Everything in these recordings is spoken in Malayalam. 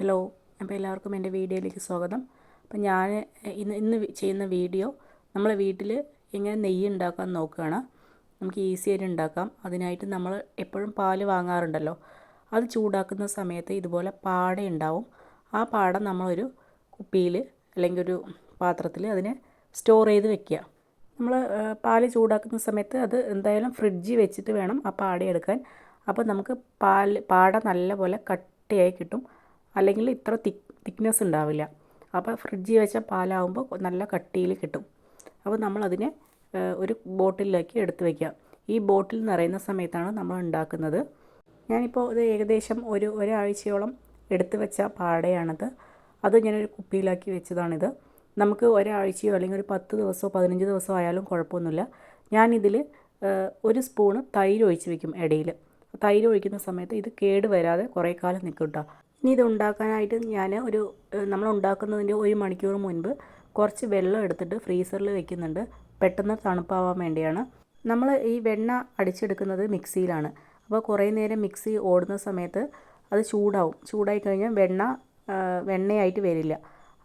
ഹലോ അപ്പോൾ എല്ലാവർക്കും എന്റെ വീഡിയോയിലേക്ക് സ്വാഗതം. അപ്പം ഞാൻ ഇന്ന് ഇന്ന് ചെയ്യുന്ന വീഡിയോ നമ്മളെ വീട്ടിൽ എങ്ങനെ നെയ്യ് ഉണ്ടാക്കാൻ നോക്കുകയാണ് നമുക്ക് ഈസി ആയിട്ട് ഉണ്ടാക്കാം. അതിനായിട്ട് നമ്മൾ എപ്പോഴും പാൽ വാങ്ങാറുണ്ടല്ലോ. അത് ചൂടാക്കുന്ന സമയത്ത് ഇതുപോലെ പാട ഉണ്ടാവും. ആ പാട നമ്മളൊരു കുപ്പിയിൽ അല്ലെങ്കിൽ ഒരു പാത്രത്തിൽ അതിനെ സ്റ്റോർ ചെയ്ത് വെക്കുക. നമ്മൾ പാൽ ചൂടാക്കുന്ന സമയത്ത് അത് എന്തായാലും ഫ്രിഡ്ജിൽ വെച്ചിട്ട് വേണം ആ പാട എടുക്കാൻ. അപ്പോൾ നമുക്ക് പാൽ പാട നല്ലപോലെ കട്ടിയായി കിട്ടും. അല്ലെങ്കിൽ ഇത്ര തിക് തിക്നെസ് ഉണ്ടാവില്ല. അപ്പോൾ ഫ്രിഡ്ജിൽ വെച്ച പാലാവുമ്പോൾ നല്ല കട്ടിയിൽ കിട്ടും. അപ്പോൾ നമ്മളതിനെ ഒരു ബോട്ടിലേക്ക് എടുത്ത് വയ്ക്കുക ഈ ബോട്ടിൽ നിറയുന്ന സമയത്താണ് നമ്മൾ ഉണ്ടാക്കുന്നത്. ഞാനിപ്പോൾ ഇത് ഏകദേശം ഒരു ഒരാഴ്ചയോളം എടുത്തു വെച്ച പാടയാണിത്. അത് ഞാനൊരു കുപ്പിയിലാക്കി വെച്ചതാണിത്. നമുക്ക് ഒരാഴ്ചയോ അല്ലെങ്കിൽ ഒരു പത്ത് ദിവസമോ പതിനഞ്ച് ദിവസമോ ആയാലും കുഴപ്പമൊന്നുമില്ല. ഞാനിതിൽ ഒരു സ്പൂണ് തൈര് ഒഴിച്ച് വെക്കും ഇടയിൽ. തൈര് ഒഴിക്കുന്ന സമയത്ത് ഇത് കേട് വരാതെ കുറേ കാലം നിൽക്കും കേട്ടോ ഇനി ഇത് ഉണ്ടാക്കാനായിട്ട് ഞാൻ ഒരു നമ്മൾ ഉണ്ടാക്കുന്നതിന്റെ ഒരു മണിക്കൂർ മുൻപ് കുറച്ച് വെള്ളം എടുത്തിട്ട് ഫ്രീസറിൽ വെക്കുന്നുണ്ട്. പെട്ടെന്ന് തണുപ്പാവാൻ വേണ്ടിയാണ്. നമ്മൾ ഈ വെണ്ണ അടിച്ചെടുക്കുന്നത് മിക്സിയിലാണ്. അപ്പോൾ കുറേ നേരം മിക്സി ഓടുന്ന സമയത്ത് അത് ചൂടാവും. ചൂടായി കഴിഞ്ഞാൽ വെണ്ണ വെണ്ണയായിട്ട് വരില്ല.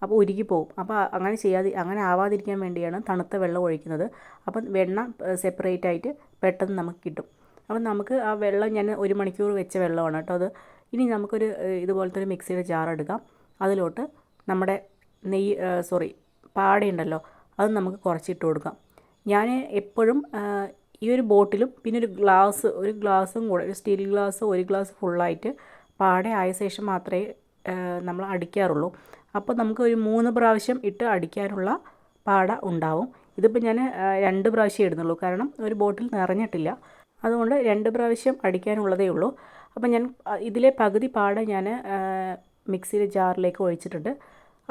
അപ്പോൾ ഉരുകി പോകും അപ്പോൾ അങ്ങനെ ചെയ്യാതെ അങ്ങനെ ആവാതിരിക്കാൻ വേണ്ടിയാണ് തണുത്ത വെള്ളം ഒഴിക്കുന്നത്. അപ്പം വെണ്ണ സെപ്പറേറ്റ് ആയിട്ട് പെട്ടെന്ന് നമുക്ക് കിട്ടും. അപ്പം നമുക്ക് ആ വെള്ളം ഞാൻ ഒരു മണിക്കൂർ വെച്ച വെള്ളമാണ് കേട്ടോ അത്. ഇനി നമുക്കൊരു ഇതുപോലത്തെ ഒരു മിക്സിയുടെ ജാർ എടുക്കാം. അതിലോട്ട് നമ്മുടെ നെയ്യ് സോറി പാടയുണ്ടല്ലോ അത് നമുക്ക് കുറച്ചിട്ട് കൊടുക്കാം. ഞാൻ എപ്പോഴും ഈ ഒരു ബോട്ടിലും പിന്നെ ഒരു ഗ്ലാസ് ഒരു ഗ്ലാസും കൂടെ ഒരു സ്റ്റീൽ ഗ്ലാസ് ഒരു ഗ്ലാസ് ഫുള്ളായിട്ട് പാട ആയ ശേഷം മാത്രമേ നമ്മൾ അടിക്കാറുള്ളൂ. അപ്പോൾ നമുക്ക് ഒരു മൂന്ന് പ്രാവശ്യം ഇട്ട് അടിക്കാനുള്ള പാട ഉണ്ടാവും. ഇതിപ്പോൾ ഞാൻ രണ്ട് പ്രാവശ്യം ഇടുന്നുള്ളൂ. കാരണം ഒരു ബോട്ടിൽ നിറഞ്ഞിട്ടില്ല. അതുകൊണ്ട് രണ്ട് പ്രാവശ്യം അടിക്കാനുള്ളതേ ഉള്ളൂ. അപ്പോൾ ഞാൻ ഇതിലെ പകുതി പാട ഞാൻ മിക്സിയിലെ ജാറിലേക്ക് ഒഴിച്ചിട്ടുണ്ട്.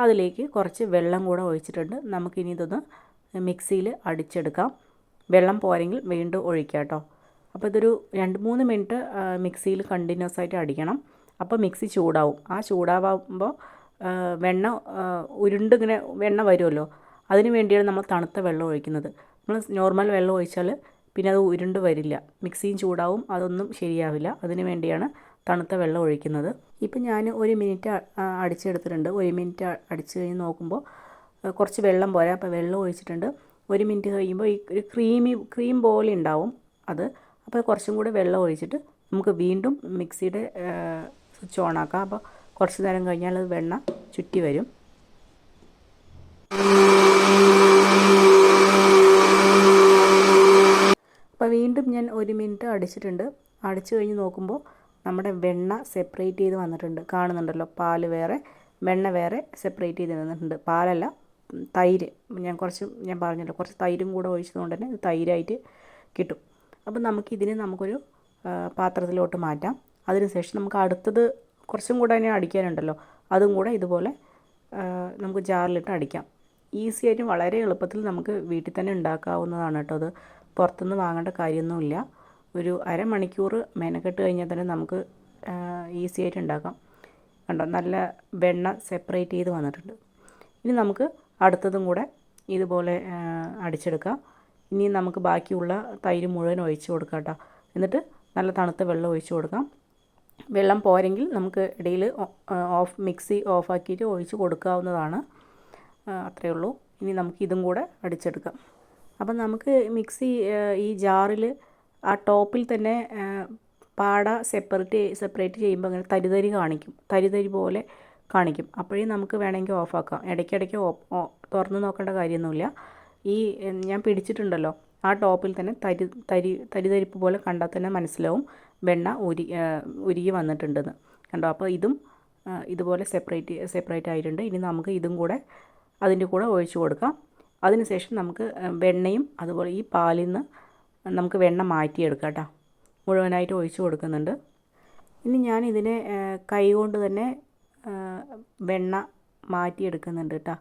അതിലേക്ക് കുറച്ച് വെള്ളം കൂടെ ഒഴിച്ചിട്ടുണ്ട്. നമുക്കിനി ഇതൊന്ന് മിക്സിയിൽ അടിച്ചെടുക്കാം. വെള്ളം പോരെങ്കിൽ വീണ്ടും ഒഴിക്കാം കേട്ടോ. അപ്പോൾ ഇതൊരു രണ്ട് മൂന്ന് മിനിറ്റ് മിക്സിയിൽ കണ്ടിന്യൂസ് ആയിട്ട് അടിക്കണം. അപ്പോൾ മിക്സി ചൂടാവും. ആ ചൂടാവുമ്പോൾ വെണ്ണ ഉരുണ്ടിങ്ങനെ വെണ്ണ വരുമല്ലോ. അതിന് വേണ്ടിയാണ് നമ്മൾ തണുത്ത വെള്ളം ഒഴിക്കുന്നത്. നമ്മൾ നോർമൽ വെള്ളം ഒഴിച്ചാൽ പിന്നെ അത് ഉരുണ്ട് വരില്ല. മിക്സിയും ചൂടാവും അതൊന്നും ശരിയാവില്ല. അതിന് വേണ്ടിയാണ് തണുത്ത വെള്ളം ഒഴിക്കുന്നത്. ഇപ്പം ഞാൻ ഒരു മിനിറ്റ് അടിച്ചെടുത്തിട്ടുണ്ട്. ഒരു മിനിറ്റ് അടിച്ച് കഴിഞ്ഞ് നോക്കുമ്പോൾ കുറച്ച് വെള്ളം പോരാ. അപ്പോൾ വെള്ളം ഒഴിച്ചിട്ടുണ്ട്. ഒരു മിനിറ്റ് കഴിയുമ്പോൾ ഈ ഒരു ക്രീമി ക്രീം പോലെ ഉണ്ടാവും അത്. അപ്പോൾ കുറച്ചും കൂടി വെള്ളം ഒഴിച്ചിട്ട് നമുക്ക് വീണ്ടും മിക്സിയുടെ സ്വിച്ച് ഓൺ ആക്കാം. അപ്പോൾ കുറച്ച് നേരം കഴിഞ്ഞാൽ അത് വെണ്ണ ചുറ്റി വരും അപ്പോൾ വീണ്ടും ഞാൻ ഒരു മിനിറ്റ് അടിച്ചിട്ടുണ്ട്. അടിച്ചു കഴിഞ്ഞ് നോക്കുമ്പോൾ നമ്മുടെ വെണ്ണ സെപ്പറേറ്റ് ചെയ്ത് വന്നിട്ടുണ്ട്. കാണുന്നുണ്ടല്ലോ പാൽ വേറെ വെണ്ണ വേറെ സെപ്പറേറ്റ് ചെയ്ത് വന്നിട്ടുണ്ട്. പാലല്ല തൈര്. ഞാൻ കുറച്ച് ഞാൻ പറഞ്ഞല്ലോ കുറച്ച് തൈരും കൂടെ ഒഴിച്ചതുകൊണ്ട് തന്നെ തൈരായിട്ട് കിട്ടും. അപ്പം നമുക്കിതിനെ നമുക്കൊരു പാത്രത്തിലോട്ട് മാറ്റാം. അതിനുശേഷം നമുക്ക് അടുത്തത് കുറച്ചും കൂടെ തന്നെ അടിക്കാനുണ്ടല്ലോ. അതും കൂടെ ഇതുപോലെ നമുക്ക് ജാറിലിട്ട് അടിക്കാം. ഈസി ആയിട്ട് വളരെ എളുപ്പത്തിൽ നമുക്ക് വീട്ടിൽ തന്നെ ഉണ്ടാക്കാവുന്നതാണ് കേട്ടോ അത്. പുറത്തുനിന്ന് വാങ്ങേണ്ട കാര്യമൊന്നുമില്ല. ഒരു അരമണിക്കൂർ മെനക്കെട്ട് കഴിഞ്ഞാൽ തന്നെ നമുക്ക് ഈസി ആയിട്ട് ഉണ്ടാക്കാം. കണ്ടോ? നല്ല വെണ്ണ സെപ്പറേറ്റ് ചെയ്ത് വന്നിട്ടുണ്ട്. ഇനി നമുക്ക് അടുത്തതും കൂടെ ഇതുപോലെ അടിച്ചെടുക്കാം. ഇനി നമുക്ക് ബാക്കിയുള്ള തൈര് മുഴുവൻ ഒഴിച്ച് കൊടുക്കാം കേട്ടോ. എന്നിട്ട് നല്ല തണുത്ത വെള്ളം ഒഴിച്ച് കൊടുക്കാം. വെള്ളം പോരെങ്കിൽ നമുക്ക് ഇടയിൽ ഓഫ് മിക്സി ഓഫാക്കിയിട്ട് ഒഴിച്ച് കൊടുക്കാവുന്നതാണ്. അത്രയേ ഉള്ളൂ. ഇനി നമുക്ക് ഇതും കൂടെ അടിച്ചെടുക്കാം. അപ്പം നമുക്ക് മിക്സി ഈ ജാറിൽ ആ ടോപ്പിൽ തന്നെ പാട സെപ്പറേറ്റ് സെപ്പറേറ്റ് ചെയ്യുമ്പോൾ അങ്ങനെ തരിതരി കാണിക്കും. തരിതരി പോലെ കാണിക്കും. അപ്പോഴേ നമുക്ക് വേണമെങ്കിൽ ഓഫാക്കാം. ഇടയ്ക്കിടയ്ക്ക് തുറന്ന് നോക്കേണ്ട കാര്യമൊന്നുമില്ല. ഈ ഞാൻ പിടിച്ചിട്ടുണ്ടല്ലോ. ആ ടോപ്പിൽ തന്നെ തരി തരി തരിതരിപ്പ് പോലെ കണ്ടാൽ തന്നെ മനസ്സിലാവും വെണ്ണ ഉരി ഉരുകി വന്നിട്ടുണ്ടെന്ന്. കണ്ടോ? അപ്പോൾ ഇതും ഇതുപോലെ സെപ്പറേറ്റ് സെപ്പറേറ്റ് ആയിട്ടുണ്ട്. ഇനി നമുക്ക് ഇതും കൂടെ അതിന്റെ കൂടെ ഒഴിച്ചു കൊടുക്കാം. അതിനുശേഷം നമുക്ക് വെണ്ണയും അതുപോലെ ഈ പാലിൽ നിന്ന് നമുക്ക് വെണ്ണ മാറ്റിയെടുക്കാം കേട്ടോ. മുഴുവനായിട്ട് ഒഴിച്ചു കൊടുക്കുന്നുണ്ട്. ഇനി ഞാൻ ഇതിനെ കൈ കൊണ്ട് തന്നെ വെണ്ണ മാറ്റിയെടുക്കുന്നുണ്ട് കേട്ടോ.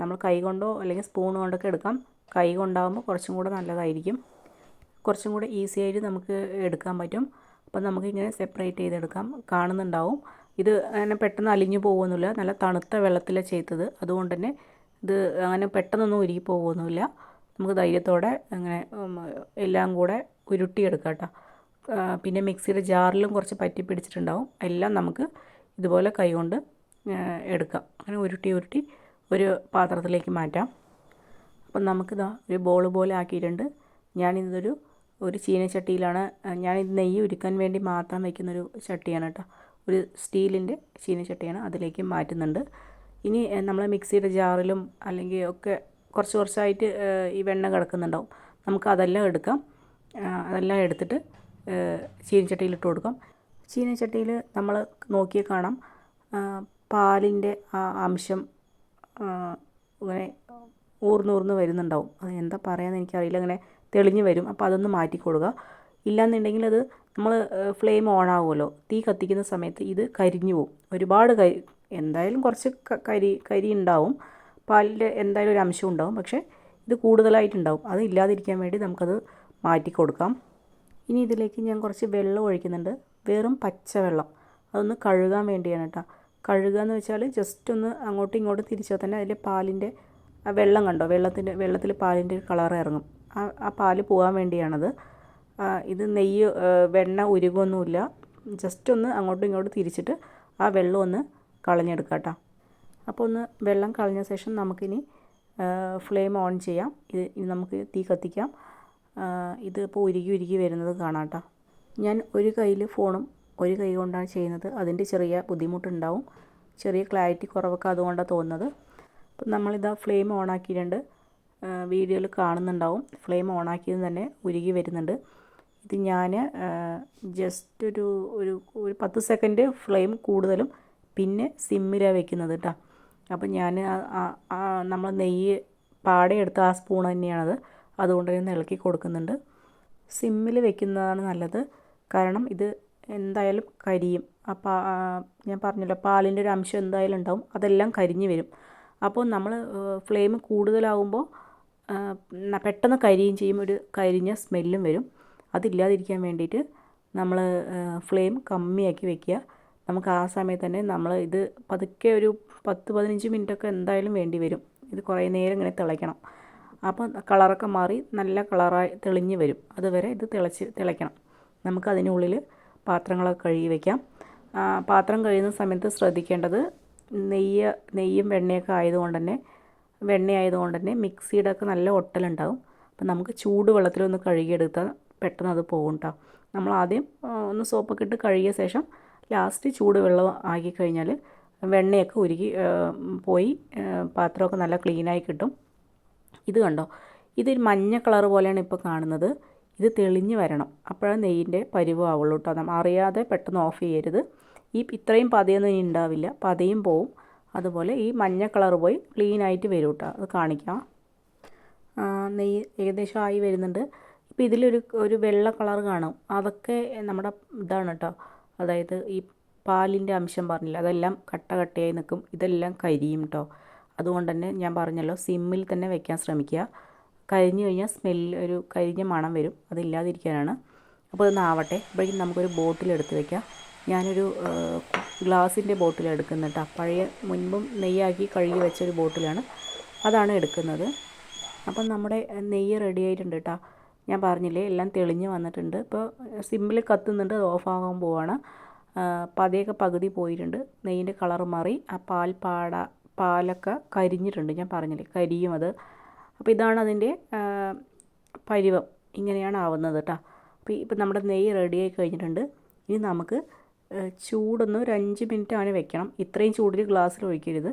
നമ്മൾ കൈ കൊണ്ടോ അല്ലെങ്കിൽ സ്പൂൺ കൊണ്ടൊക്കെ എടുക്കാം. കൈ കൊണ്ടാകുമ്പോൾ കുറച്ചും കൂടെ നല്ലതായിരിക്കും. കുറച്ചും കൂടെ ഈസി ആയിട്ട് നമുക്ക് എടുക്കാൻ പറ്റും. അപ്പം നമുക്കിങ്ങനെ സെപ്പറേറ്റ് ചെയ്തെടുക്കാം. കാണുന്നുണ്ടാവും. ഇത് അങ്ങനെ പെട്ടെന്ന് അലിഞ്ഞു പോകുന്നില്ല നല്ല തണുത്ത വെള്ളത്തിലാണ് ചെയ്തത് അതുകൊണ്ട് തന്നെ ഇത് അങ്ങനെ പെട്ടെന്നൊന്നും ഉരുകി പോകുന്നില്ല നമുക്ക് ധൈര്യത്തോടെ അങ്ങനെ എല്ലാം കൂടെ ഉരുട്ടിയെടുക്കാം കേട്ടോ. പിന്നെ മിക്സിയുടെ ജാറിലും കുറച്ച് പറ്റി പിടിച്ചിട്ടുണ്ടാവും. എല്ലാം നമുക്ക് ഇതുപോലെ കൈകൊണ്ട് എടുക്കാം. അങ്ങനെ ഉരുട്ടി ഉരുട്ടി ഒരു പാത്രത്തിലേക്ക് മാറ്റാം. അപ്പം നമുക്കിതാ ഒരു ബോൾ പോലെ ആക്കിയിട്ടുണ്ട്. ഞാനിതൊരു ഒരു ചീനച്ചട്ടിയിലാണ്. ഞാനിത് നെയ്യ് ഉരുക്കാൻ വേണ്ടി മാത്രം വയ്ക്കുന്നൊരു ചട്ടിയാണ് കേട്ടോ. ഒരു സ്റ്റീലിന്റെ ചീനച്ചട്ടിയാണ് അതിലേക്ക് മാറ്റുന്നുണ്ട്. ഇനി നമ്മൾ മിക്സിയുടെ ജാറിലും അല്ലെങ്കിൽ ഒക്കെ കുറച്ച് കുറച്ചായിട്ട് ഈ വെണ്ണ കിടക്കുന്നുണ്ടാവും. നമുക്ക് അതെല്ലാം എടുക്കാം. അതെല്ലാം എടുത്തിട്ട് ചീനച്ചട്ടിയിൽ ഇട്ട് കൊടുക്കാം. ചീനച്ചട്ടിയിൽ നമ്മൾ നോക്കിയാൽ കാണാം പാലിന്റെ ആ അംശം ഇങ്ങനെ ഊർന്നൂർന്ന് വരുന്നുണ്ടാവും. അത് എന്താ പറയാന്ന് എനിക്കറിയില്ല. അങ്ങനെ തെളിഞ്ഞ് വരും. അപ്പോൾ അതൊന്ന് മാറ്റി കൊടുക്കുക ഇല്ലാന്നുണ്ടെങ്കിൽ അത് നമ്മൾ ഫ്ലെയിം ഓൺ ആകുമല്ലോ തീ കത്തിക്കുന്ന സമയത്ത് ഇത് കരിഞ്ഞു പോകും ഒരുപാട് കരി എന്തായാലും കുറച്ച് കരി കരി ഉണ്ടാവും. പാലിന്റെ എന്തായാലും ഒരു അംശം ഉണ്ടാവും. പക്ഷേ ഇത് കൂടുതലായിട്ടുണ്ടാവും. അത് ഇല്ലാതിരിക്കാൻ വേണ്ടി നമുക്കത് മാറ്റി കൊടുക്കാം. ഇനി ഇതിലേക്ക് ഞാൻ കുറച്ച് വെള്ളം ഒഴിക്കുന്നുണ്ട്. വെറും പച്ചവെള്ളം. അതൊന്ന് കഴുകാൻ വേണ്ടിയാണ് കേട്ടോ. കഴുകുക എന്ന് വെച്ചാൽ ജസ്റ്റ് ഒന്ന് അങ്ങോട്ടും ഇങ്ങോട്ടും തിരിച്ചാൽ തന്നെ അതിന്റെ പാലിന്റെ വെള്ളം കണ്ടോ? വെള്ളത്തിന്റെ വെള്ളത്തിൽ പാലിന്റെ കളർ ഇറങ്ങും. ആ ആ പാൽ പോകാൻ വേണ്ടിയാണത്. ഇത് നെയ്യ് വെണ്ണ ഉരുകൊന്നുമില്ല ജസ്റ്റ് ഒന്ന് അങ്ങോട്ടും ഇങ്ങോട്ടും തിരിച്ചിട്ട് ആ വെള്ളം ഒന്ന് കളഞ്ഞെടുക്കാം കേട്ടോ. അപ്പോൾ ഒന്ന് വെള്ളം കളഞ്ഞ ശേഷം നമുക്കിനി ഫ്ലെയിം ഓൺ ചെയ്യാം. ഇത് നമുക്ക് തീ കത്തിക്കാം. ഇതിപ്പോൾ ഉരുകി ഉരുകി വരുന്നത് കാണാം കേട്ടോ. ഞാൻ ഒരു കയ്യിൽ ഫോണും ഒരു കൈ കൊണ്ടാണ് ചെയ്യുന്നത്. അതിന്റെ ചെറിയ ബുദ്ധിമുട്ടുണ്ടാവും. ചെറിയ ക്ലാരിറ്റി കുറവൊക്കെ അതുകൊണ്ടാണ് തോന്നുന്നത്. അപ്പം നമ്മളിതാ ഫ്ലെയിം ഓൺ ആക്കിയിട്ടുണ്ട്. വീഡിയോയിൽ കാണുന്നുണ്ടാവും. ഫ്ലെയിം ഓൺ ആക്കിയത് തന്നെ ഉരുകി വരുന്നുണ്ട്. ഇത് ഞാൻ ജസ്റ്റ് ഒരു ഒരു ഒരു പത്ത് സെക്കൻഡ് ഫ്ലെയിം കൂടുതലും പിന്നെ സിമ്മിലാണ് വെക്കുന്നത് കേട്ടോ അപ്പം ഞാൻ നമ്മൾ നെയ്യ് പാടെ എടുത്ത ആ സ്പൂൺ തന്നെയാണത്. അതുകൊണ്ട് തന്നെ ഇളക്കി കൊടുക്കുന്നുണ്ട്. സിമ്മിൽ വെക്കുന്നതാണ് നല്ലത്. കാരണം ഇത് എന്തായാലും കരിയും. അപ്പോൾ ഞാൻ പറഞ്ഞല്ലോ പാലിന്റെ ഒരു അംശം എന്തായാലും ഉണ്ടാവും. അതെല്ലാം കരിഞ്ഞു വരും. അപ്പോൾ നമ്മൾ ഫ്ലെയിം കൂടുതലാവുമ്പോൾ പെട്ടെന്ന് കരിയും ചെയ്യും. ഒരു കരിഞ്ഞ സ്മെല്ലും വരും. അതില്ലാതിരിക്കാൻ വേണ്ടിയിട്ട് നമ്മൾ ഫ്ലെയിം കമ്മിയാക്കി വെക്കുക. നമുക്ക് ആ സമയത്ത് തന്നെ നമ്മൾ ഇത് പതുക്കെ ഒരു പത്ത് പതിനഞ്ച് മിനിറ്റൊക്കെ എന്തായാലും വേണ്ടി വരും. ഇത് കുറേ നേരം ഇങ്ങനെ തിളയ്ക്കണം. അപ്പോൾ കളറൊക്കെ മാറി നല്ല കളറായി തെളിഞ്ഞ് വരും. അതുവരെ ഇത് തിളച്ച് തിളയ്ക്കണം. നമുക്ക് അതിനുള്ളിൽ പാത്രങ്ങളൊക്കെ കഴുകി വയ്ക്കാം പാത്രം കഴിയുന്ന സമയത്ത് ശ്രദ്ധിക്കേണ്ടത് നെയ്യ് നെയ്യും വെണ്ണയൊക്കെ ആയതുകൊണ്ട് തന്നെ വെണ്ണ ആയതുകൊണ്ട് തന്നെ മിക്സിയുടെ ഒക്കെ നല്ല ഒട്ടലുണ്ടാവും. അപ്പം നമുക്ക് ചൂട് വെള്ളത്തിലൊന്ന് കഴുകിയെടുത്താൽ പെട്ടെന്ന് അത് പോകും കേട്ടോ നമ്മൾ ആദ്യം ഒന്ന് സോപ്പൊക്കെ ഇട്ട് കഴുകിയ ശേഷം ലാസ്റ്റ് ചൂട് വെള്ളം ആക്കി കഴിഞ്ഞാൽ വെണ്ണയൊക്കെ ഉരുകി പോയി പാത്രമൊക്കെ നല്ല ക്ലീനായി കിട്ടും. ഇത് കണ്ടോ? ഇത് മഞ്ഞ കളർ പോലെയാണ് ഇപ്പോൾ കാണുന്നത്. ഇത് തെളിഞ്ഞ് വരണം. അപ്പോഴാണ് നെയ്യിന്റെ പരിവാവുള്ളൂ കേട്ടോ നമ്മൾ അറിയാതെ പെട്ടെന്ന് ഓഫ് ചെയ്യരുത്. ഈ ഇത്രയും പതയൊന്നും ഇനി ഉണ്ടാവില്ല. പതയും പോവും. അതുപോലെ ഈ മഞ്ഞ കളർ പോയി ക്ലീനായിട്ട് വരും കേട്ടോ അത് കാണിക്കാം. നെയ്യ് ഏകദേശം ആയി വരുന്നുണ്ട്. ഇപ്പോൾ ഇതിലൊരു ഒരു വെള്ള കളർ കാണും. അതൊക്കെ നമ്മുടെ ഇതാണ് കേട്ടോ അതായത് ഈ പാലിന്റെ അംശം പറഞ്ഞില്ല അതെല്ലാം കട്ട കട്ടയായി നിൽക്കും ഇതെല്ലാം കരിയും കേട്ടോ അതുകൊണ്ട് തന്നെ ഞാൻ പറഞ്ഞല്ലോ സിമ്മിൽ തന്നെ വെക്കാൻ ശ്രമിക്കുക. കരിഞ്ഞു കഴിഞ്ഞാൽ സ്മെല്ല് ഒരു കരിഞ്ഞ മണം വരും. അതില്ലാതിരിക്കാനാണ്. അപ്പോൾ ഇതൊന്നാവട്ടെ അപ്പോഴേക്കും നമുക്കൊരു ബോട്ടിലെടുത്ത് വെക്കാം. ഞാനൊരു ഗ്ലാസിന്റെ ബോട്ടിൽ എടുക്കുന്നത് കേട്ടോ പഴയ മുൻപും നെയ്യാക്കി കഴുകി വെച്ചൊരു ബോട്ടിലാണ്. അതാണ് എടുക്കുന്നത്. അപ്പം നമ്മുടെ നെയ്യ് റെഡി ആയിട്ടുണ്ട് കേട്ടോ ഞാൻ പറഞ്ഞില്ലേ എല്ലാം തെളിഞ്ഞ് വന്നിട്ടുണ്ട്. ഇപ്പോൾ സിമ്പിൾ കത്തുന്നുണ്ട് അത് ഓഫാകാൻ പോവാണ്. പതയൊക്കെ പകുതി പോയിട്ടുണ്ട്. നെയ്യിന്റെ കളർ മാറി. ആ പാൽ പാട പാലൊക്കെ കരിഞ്ഞിട്ടുണ്ട്. ഞാൻ പറഞ്ഞില്ലേ കരിയും അത്. അപ്പോൾ ഇതാണ് അതിന്റെ പരിവം. ഇങ്ങനെയാണ് ആവുന്നത് കേട്ടോ. അപ്പോൾ ഇപ്പം നമ്മുടെ നെയ്യ് റെഡിയായി കഴിഞ്ഞിട്ടുണ്ട്. ഇനി നമുക്ക് ചൂടൊന്ന് ഒരു അഞ്ച് മിനിറ്റ് ആണ് വെക്കണം. ഇത്രയും ചൂടിൽ ഗ്ലാസ്സിൽ ഒഴിക്കരുത്.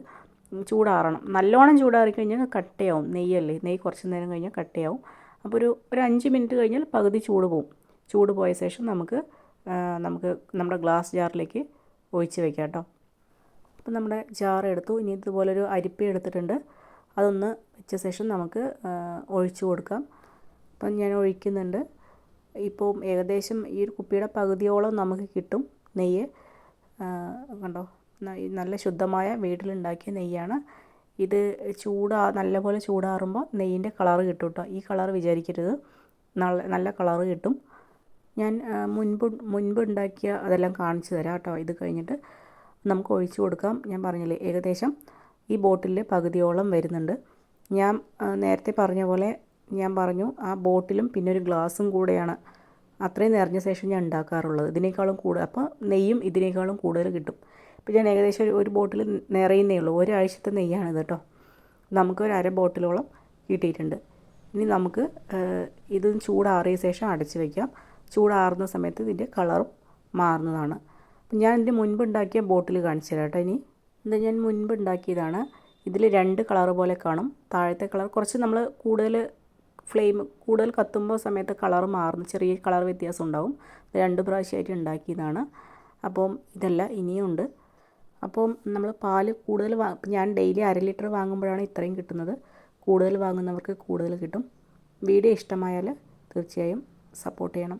ചൂടാറണം. നല്ലോണം ചൂടാറി കഴിഞ്ഞാൽ കട്ടയാവും. നെയ്യല്ലേ? നെയ്യ് കുറച്ച് നേരം കഴിഞ്ഞാൽ കട്ടയാവും. അപ്പോൾ ഒരു ഒരു അഞ്ച് മിനിറ്റ് കഴിഞ്ഞാൽ പകുതി ചൂട് പോവും. ചൂട് പോയ ശേഷം നമുക്ക് നമുക്ക് നമ്മുടെ ഗ്ലാസ് ജാറിലേക്ക് ഒഴിച്ച് വെക്കാം കേട്ടോ. അപ്പോൾ നമ്മുടെ ജാർ എടുത്തു. ഇനി ഇതുപോലൊരു അരിപ്പ എടുത്തിട്ടുണ്ട്. അതൊന്ന് വെച്ച ശേഷം നമുക്ക് ഒഴിച്ചു കൊടുക്കാം. അപ്പം ഞാൻ ഒഴിക്കുന്നുണ്ട്. ഇപ്പോൾ ഏകദേശം ഈ ഒരു കുപ്പിയുടെ പകുതിയോളം നമുക്ക് കിട്ടും നെയ്യ്. കണ്ടോ? നല്ല ശുദ്ധമായ വീട്ടിലുണ്ടാക്കിയ നെയ്യാണ്. ഇത് ചൂടാ നല്ലപോലെ ചൂടാറുമ്പോൾ നെയ്യിന്റെ കളറ് കിട്ടും കേട്ടോ ഈ കളർ വിചാരിക്കരുത്. നല്ല നല്ല കളറ് കിട്ടും. ഞാൻ മുൻപ് മുൻപ് ഉണ്ടാക്കിയ അതെല്ലാം കാണിച്ചു തരാം കേട്ടോ ഇത് കഴിഞ്ഞിട്ട് നമുക്ക് ഒഴിച്ചു കൊടുക്കാം. ഞാൻ പറഞ്ഞില്ലേ ഏകദേശം ഈ ബോട്ടിലിൽ പകുതിയോളം വരുന്നുണ്ട്. ഞാൻ നേരത്തെ പറഞ്ഞ പോലെ ഞാൻ പറഞ്ഞു ആ ബോട്ടിലും പിന്നെ ഒരു ഗ്ലാസും കൂടെയാണ് അത്രയും നിറഞ്ഞ ശേഷം ഞാൻ ഉണ്ടാക്കാറുള്ളത്. ഇതിനേക്കാളും കൂടുതൽ അപ്പോൾ നെയ്യും ഇതിനേക്കാളും കൂടുതൽ കിട്ടും. അപ്പോൾ ഞാൻ ഏകദേശം ഒരു ഒരു ബോട്ടിൽ നിറയുന്നേ ഉള്ളൂ. ഒരാഴ്ചത്തെ നെയ്യാണിത് കേട്ടോ. നമുക്ക് ഒരു അര ബോട്ടിലോളം കിട്ടിയിട്ടുണ്ട്. ഇനി നമുക്ക് ഇത് ചൂടാറിയ ശേഷം അടച്ച് വയ്ക്കാം ചൂടാറുന്ന സമയത്ത് ഇതിന്റെ കളറും മാറുന്നതാണ്. ഞാൻ ഇതിന്റെ മുൻപ് ഉണ്ടാക്കിയ ബോട്ടിൽ കാണിച്ചു തരാം കേട്ടോ ഇനി. ഇത് ഞാൻ മുൻപ് ഉണ്ടാക്കിയതാണ്. ഇതിൽ രണ്ട് കളർ പോലെ കാണും. താഴത്തെ കളർ കുറച്ച് നമ്മൾ കൂടുതൽ ഫ്ലെയിം കൂടുതൽ കത്തുമ്പോൾ സമയത്ത് കളർ മാറുന്ന ചെറിയ കളർ വ്യത്യാസം ഉണ്ടാവും. രണ്ട് പ്രാവശ്യമായിട്ട് ഉണ്ടാക്കിയതാണ്. അപ്പം ഇതല്ല ഇനിയുണ്ട് അപ്പം നമ്മൾ പാൽ കൂടുതൽ ഞാൻ ഡെയിലി അര ലിറ്റർ വാങ്ങുമ്പോഴാണ് ഇത്രയും കിട്ടുന്നത്. കൂടുതൽ വാങ്ങുന്നവർക്ക് കൂടുതൽ കിട്ടും. വീഡിയോ ഇഷ്ടമായാൽ തീർച്ചയായും സപ്പോർട്ട് ചെയ്യണം.